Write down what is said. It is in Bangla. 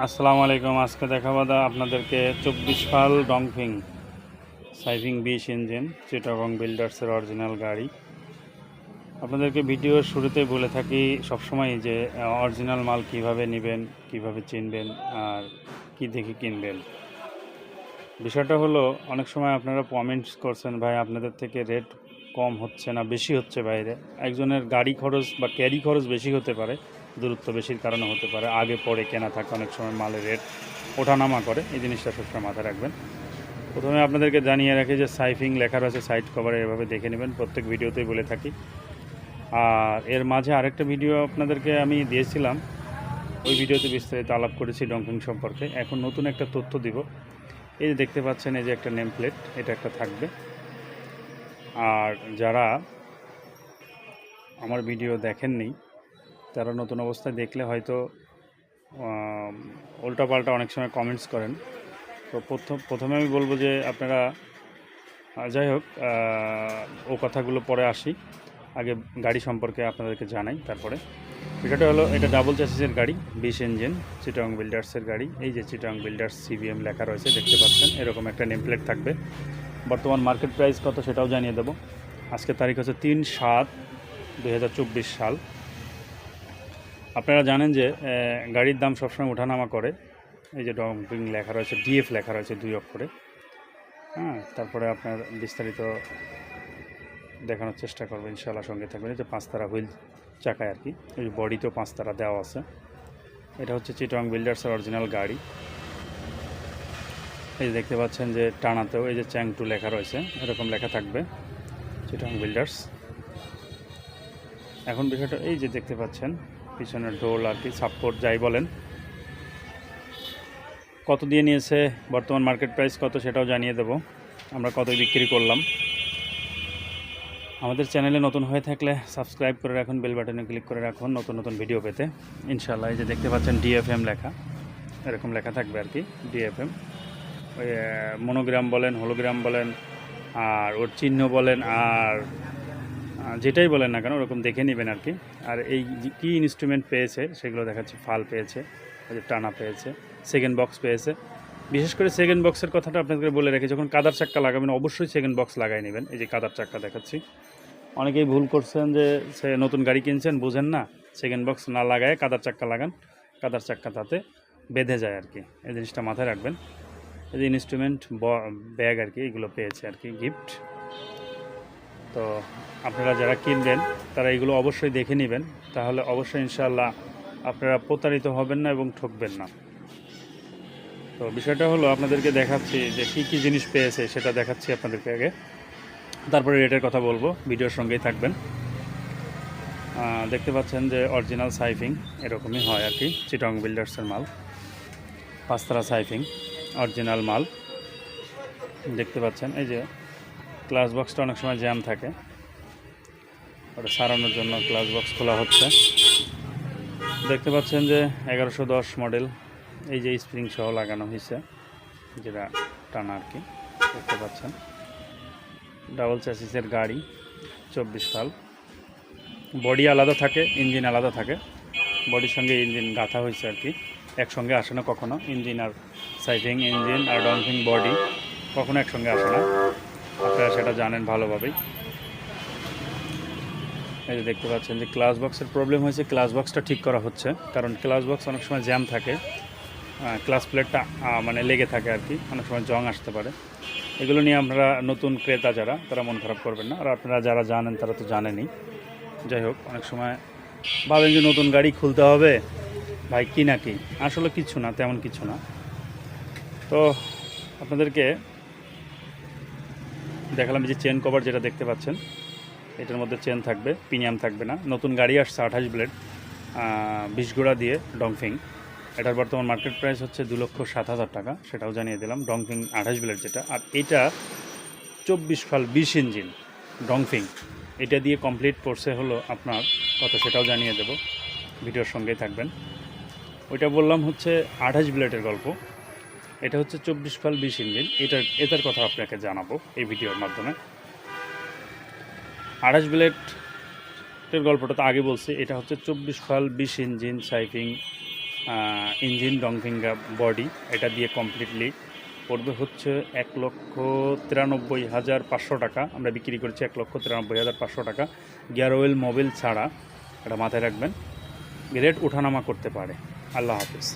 আসসালামু আলাইকুম। আজকে দেখাবো আপনাদেরকে চব্বিশ ফাল ডংফিং সাইভিং বিশ ইঞ্জিন, চিটাগং বিল্ডার্সের অরিজিনাল গাড়ি। আপনাদেরকে ভিডিওর শুরুতে বলে থাকি সবসময় যে অরিজিনাল মাল কীভাবে নেবেন, কীভাবে চিনবেন, আর কি দেখে কিনবেন। বিষয়টা হলো, অনেক সময় আপনারা কমেন্টস করছেন, ভাই, আপনাদের থেকে রেট কম হচ্ছে না, বেশি হচ্ছে বাইরে। একজনের গাড়ি খরচ বা ক্যারি খরচ বেশি হতে পারে। দূরত্ব বেশির কারণে হতে পারে। আগে, পরে কেনা থাকে, অনেক সময় মালের রেট ওঠানামা করে। এই জিনিসটা সবসময় মাথায় রাখবেন। প্রথমে আপনাদেরকে জানিয়ে রাখি যে সাইফিং লেখা রয়েছে সাইড কভারে, এভাবে দেখে নেবেন। প্রত্যেক ভিডিওতেই বলে থাকি। আর এর মাঝে আরেকটা ভিডিও আপনাদেরকে আমি দিয়েছিলাম। ওই ভিডিওতে বিস্তারিত আলাপ করেছি ডংফিং সম্পর্কে। এখন নতুন একটা তথ্য দিব। এই যে দেখতে পাচ্ছেন, এই যে একটা নেম প্লেট এটা একটা থাকবে। আর যারা আমার ভিডিও দেখেননি তারা নতুন অবস্থায় দেখলে হয়তো উল্টাপাল্টা অনেক সময় কমেন্টস করেন। তো প্রথম, প্রথমে আমি বলব যে আপনারা যাই হোক ও কথাগুলো পরে আসি। আগে গাড়ি সম্পর্কে আপনাদেরকে জানাই তারপরে। বিষয়টা হলো, এটা ডাবল চ্যাসিসের গাড়ি, বিশ ইঞ্জিন চিটং বিল্ডার্সের গাড়ি। এই যে চিটং বিল্ডার্স সিবিএম লেখা রয়েছে, দেখতে পাচ্ছেন, এরকম একটা নেমপ্লেট থাকবে। বর্তমান মার্কেট প্রাইস কত সেটাও জানিয়ে দেবো। আজকে তারিখ হচ্ছে তিন সাত দুই সাল। আপনারা জানেন যে গাড়ির দাম সবসময় ওঠানামা করে। এই যে ডম্পিং লেখা রয়েছে, ডিএফ লেখা রয়েছে দুই অক্ষরে। হ্যাঁ তারপরে আপনার বিস্তারিত দেখানোর চেষ্টা করব ইনশাল্লাহ সঙ্গে থাকবেন। যে পাঁচতারা হুইল চাকায় আর কি ওই বডিতেও পাঁচতারা দেওয়া আছে। এটা হচ্ছে চিটং বিল্ডার্সের অরিজিনাল গাড়ি। এই যে দেখতে পাচ্ছেন যে টানাতেও এই যে চ্যাং টু লেখা রয়েছে, এরকম লেখা থাকবে চিটং বিল্ডার্স। এখন বিষয়টা এই যে দেখতে পাচ্ছেন পিছনের ডোল আর কি, সাপোর্ট যাই বলেন। কত দিয়ে নিয়েছে, বর্তমান মার্কেট প্রাইস কত সেটাও জানিয়ে দেব। আমরা কত বিক্রি করলাম। আমাদের চ্যানেলে নতুন হয়ে থাকলে সাবস্ক্রাইব করে রাখুন বেল বাটনে ক্লিক করে রাখুন নতুন নতুন ভিডিও পেতে। ইনশাল্লাহ এই যে দেখতে পাচ্ছেন ডিএফএম লেখা, এরকম লেখা থাকবে আর কি ডিএফএম ওই মনোগ্রাম বলেন হোলোগ্রাম বলেন, আর ওর চিহ্ন বলেন, আর যেটাই বলেন না কেন, ওরকম দেখে নেবেন আর কি। আর এই কী ইনস্ট্রুমেন্ট পেয়েছে, সেগুলো দেখাচ্ছে। ফাল পেয়েছে টানা পেয়েছে সেকেন্ড বক্স পেয়েছে। বিশেষ করে সেকেন্ড বক্সের কথাটা আপনাদের বলে রেখে, যখন কাদার চাক্কা লাগাবেন, অবশ্যই সেকেন্ড বক্স লাগাই নেবেন। এই যে কাদার চাক্কা দেখাচ্ছি। অনেকেই ভুল করছেন যে সে নতুন গাড়ি কিনছেন, বুঝেন না। সেকেন্ড বক্স না লাগায় কাদার চাক্কা লাগান, কাদার চাক্কা তাতে বেঁধে যায় আর কি। এই জিনিসটা মাথায় রাখবেন। এই যে ইনস্ট্রুমেন্ট ব্যাগ আর কি, এগুলো পেয়েছে আর কি গিফট তো আপনারা যারা কিনবেন, তারা এগুলো অবশ্যই দেখে নেবেন। তাহলে অবশ্যই ইনশাল্লাহ আপনারা প্রতারিত হবেন না এবং ঠকবেন না। তো বিষয়টা হলো, আপনাদেরকে দেখাচ্ছি যে কী কী জিনিস পেয়েছে, সেটা দেখাচ্ছি আপনাদেরকে আগে। তারপরে রেটের কথা বলব, ভিডিওর সঙ্গেই থাকবেন। দেখতে পাচ্ছেন যে অরিজিনাল সাইফিং এরকমই হয় আর কি, চিটং বিল্ডার্সের মাল। পাঁচতারা সাইফিং অরিজিনাল মাল। দেখতে পাচ্ছেন, এই যে ক্লাস বক্সটা অনেক সময় জ্যাম থাকে। ওটা সারানোর জন্য ক্লাস বক্স খোলা হচ্ছে। দেখতে পাচ্ছেন যে এগারোশো দশ মডেল এই যে স্প্রিং সহ লাগানো হয়েছে, যেটা টানা আর কি, দেখতে পাচ্ছেন। ডাবল চ্যাসিসের গাড়ি, চব্বিশ সাল। বডি আলাদা থাকে ইঞ্জিন আলাদা থাকে। বডির সঙ্গে ইঞ্জিন গাঁথা হয়েছে আর কি। একসঙ্গে আসে না কখনো ইঞ্জিন আর সাইফিং ইঞ্জিন আর ডংফিং বডি কখনো একসঙ্গে আসে না। আপনারা সেটা জানেন ভালোভাবেই। এই যে দেখতে পাচ্ছেন যে ক্লাস বক্সের প্রবলেম হয়েছে। ক্লাস বক্সটা ঠিক করা হচ্ছে, কারণ ক্লাস বক্স অনেক সময় জ্যাম থাকে। ক্লাস প্লেটটা মানে লেগে থাকে আর কি। অনেক সময় জং আসতে পারে। এগুলো নিয়ে আপনারা নতুন ক্রেতা যারা, তারা মন খারাপ করবেন না। আর আপনারা যারা জানেন, তারা তো জানেনই। যাই হোক, অনেক সময় ভাবেন যে নতুন গাড়ি খুলতে হবে। ভাই, কি না কি? আসলে কিছু না, তেমন কিছু না। তো আপনাদেরকে দেখালাম যে চেন কভার যেটা দেখতে পাচ্ছেন। এটার মধ্যে চেন থাকবে প্রিমিয়াম থাকবে না। নতুন গাড়ি আসছে আঠাশ ব্লেড বিশ গোড়া দিয়ে ডংফিং। এটার বর্তমান মার্কেট প্রাইস হচ্ছে দু লক্ষ সাত হাজার টাকা, সেটাও জানিয়ে দিলাম। ডংফিং আঠাশ ব্লেড যেটা। আর এটা চব্বিশ ফাল বিশ ইঞ্জিন ডংফিং। এটা দিয়ে কমপ্লিট পড়ছে হলো আপনার কত সেটাও জানিয়ে দেব। ভিডিওর সঙ্গেই থাকবেন। ওইটা বললাম হচ্ছে আঠাশ ব্লেডের গল্প। এটা হচ্ছে চব্বিশ ফাল বিশ ইঞ্জিন। এটার এটার কথা আপনাকে জানাব এই ভিডিওর মাধ্যমে। আঠাশ ব্লেডের গল্পটা তো আগে বলছি, এটা হচ্ছে চব্বিশ ফাল বিশ ইঞ্জিন সাইফিং ইঞ্জিন ডংফিঙ্গা বডি, এটা দিয়ে কমপ্লিটলি। পড়বে হচ্ছে এক লক্ষ তিরানব্বই হাজার পাঁচশো টাকা। আমরা বিক্রি করছি এক লক্ষ তিরানব্বই হাজার পাঁচশো টাকা। গিয়ার অয়েল মোবিল ছাড়া এটা মাথায় রাখবেন। রেট ওঠানামা করতে পারে। আল্লাহ হাফিজ।